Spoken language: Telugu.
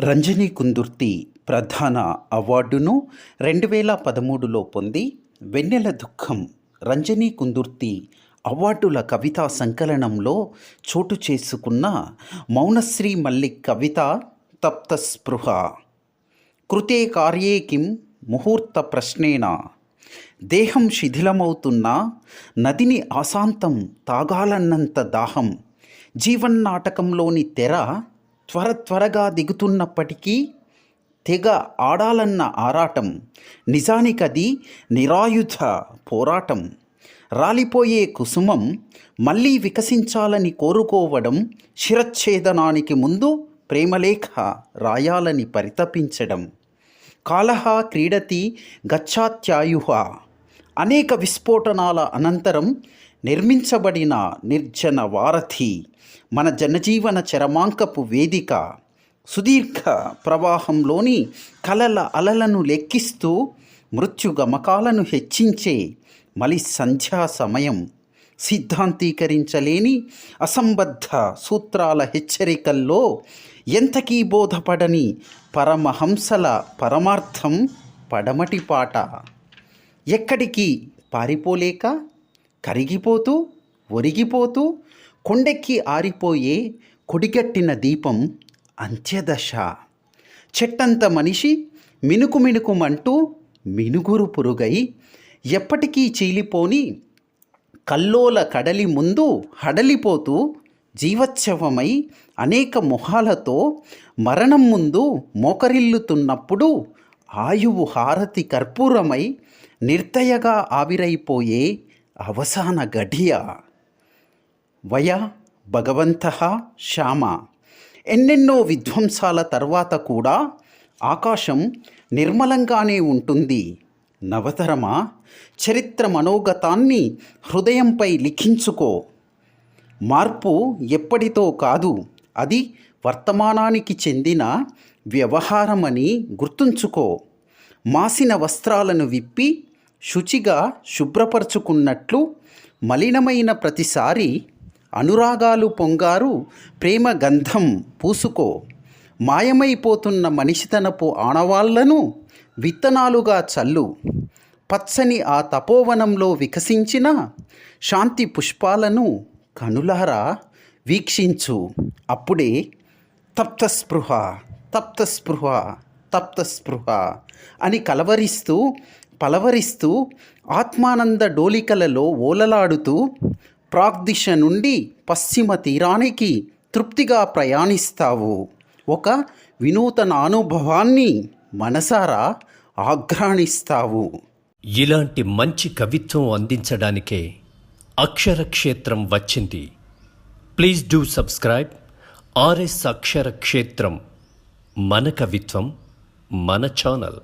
రంజని కుందుర్తి ప్రధాన అవార్డును రెండు వేల పదమూడులో పొంది వెన్నెల దుఃఖం రంజని కుందుర్తి అవార్డుల కవితా సంకలనంలో చోటు చేసుకున్న మౌనశ్రీ మల్లిక్ కవిత తప్తస్పృహ. కృతే కార్యే కిం ముహూర్త ప్రశ్నేన. దేహం శిథిలమవుతున్నా నదిని ఆశాంతం తాగాలన్నంత దాహం. జీవన్నాటకంలోని తెర త్వర త్వరగా దిగుతున్నప్పటికీ తెగ ఆడాలన్న ఆరాటం నిజానికది నిరాయుధ పోరాటం. రాలిపోయే కుసుమం మళ్ళీ వికసించాలని కోరుకోవడం శిరచ్ఛేదనానికి ముందు ప్రేమలేఖ రాయాలని పరితపించడం. కాలహ క్రీడతి గచ్చాత్యాయుహ అనేక విస్ఫోటనాల అనంతరం నిర్మించబడిన నిర్జన వారధి మన జనజీవన చరమాంకపు వేదిక సుదీర్ఘ ప్రవాహంలోని కలల అలలను లెక్కిస్తూ మృత్యుగమకాలను హెచ్చించే మలి సంధ్యా సమయం సిద్ధాంతీకరించలేని అసంబద్ధ సూత్రాల హెచ్చరికల్లో ఎంతకీ బోధపడని పరమహంసల పరమార్థం పడమటి పాట. ఎక్కడికి పారిపోలేక? కరిగిపోతూ ఒరిగిపోతూ కొండెక్కి ఆరిపోయే కొడిగట్టిన దీపం అంత్యదశ. చెట్టంత మనిషి మినుకు మినుకుమంటూ మినుగురు పురుగై ఎప్పటికీ చీలిపోని కల్లోల కడలి ముందు హడలిపోతూ జీవోత్సవమై అనేక మొహాలతో మరణం ముందు మోకరిల్లుతున్నప్పుడు ఆయువు హారతి కర్పూరమై నిర్దయగా ఆవిరైపోయే అవసాన గడియ వయ భగవంత శ్యామ. ఎన్నెన్నో విధ్వంసాల తర్వాత కూడా ఆకాశం నిర్మలంగానే ఉంటుంది. నవతరమ? చరిత్ర మనోగతాన్ని హృదయంపై లిఖించుకో. మార్పు ఎప్పటితో కాదు అది వర్తమానానికి చెందిన వ్యవహారమని గుర్తుంచుకో. మాసిన వస్త్రాలను విప్పి శుచిగా శుభ్రపరచుకున్నట్లు మలినమైన ప్రతిసారి అనురాగాలు పొంగారు ప్రేమ గంధం పూసుకో. మాయమైపోతున్న మనిషితనపు ఆనవాళ్ళను విత్తనాలుగా చల్లు. పచ్చని ఆ తపోవనంలో వికసించిన శాంతి పుష్పాలను కనులారా వీక్షించు. అప్పుడే తప్తస్పృహ తప్తస్పృహ తప్తస్పృహ అని కలవరిస్తూ పలవరిస్తూ ఆత్మానంద డోలికలలో ఓలలాడుతూ ప్రాగ్దిశ నుండి పశ్చిమ తీరానికి తృప్తిగా ప్రయాణిస్తావు. ఒక వినూతన అనుభవాన్ని మనసారా ఆఘ్రాణిస్తావు. ఇలాంటి మంచి కవిత్వం అందించడానికే అక్షరక్షేత్రం వచ్చింది. ప్లీజ్ డూ సబ్స్క్రైబ్ ఆర్ఎస్ అక్షర క్షేత్రం మన కవిత్వం మన ఛానల్.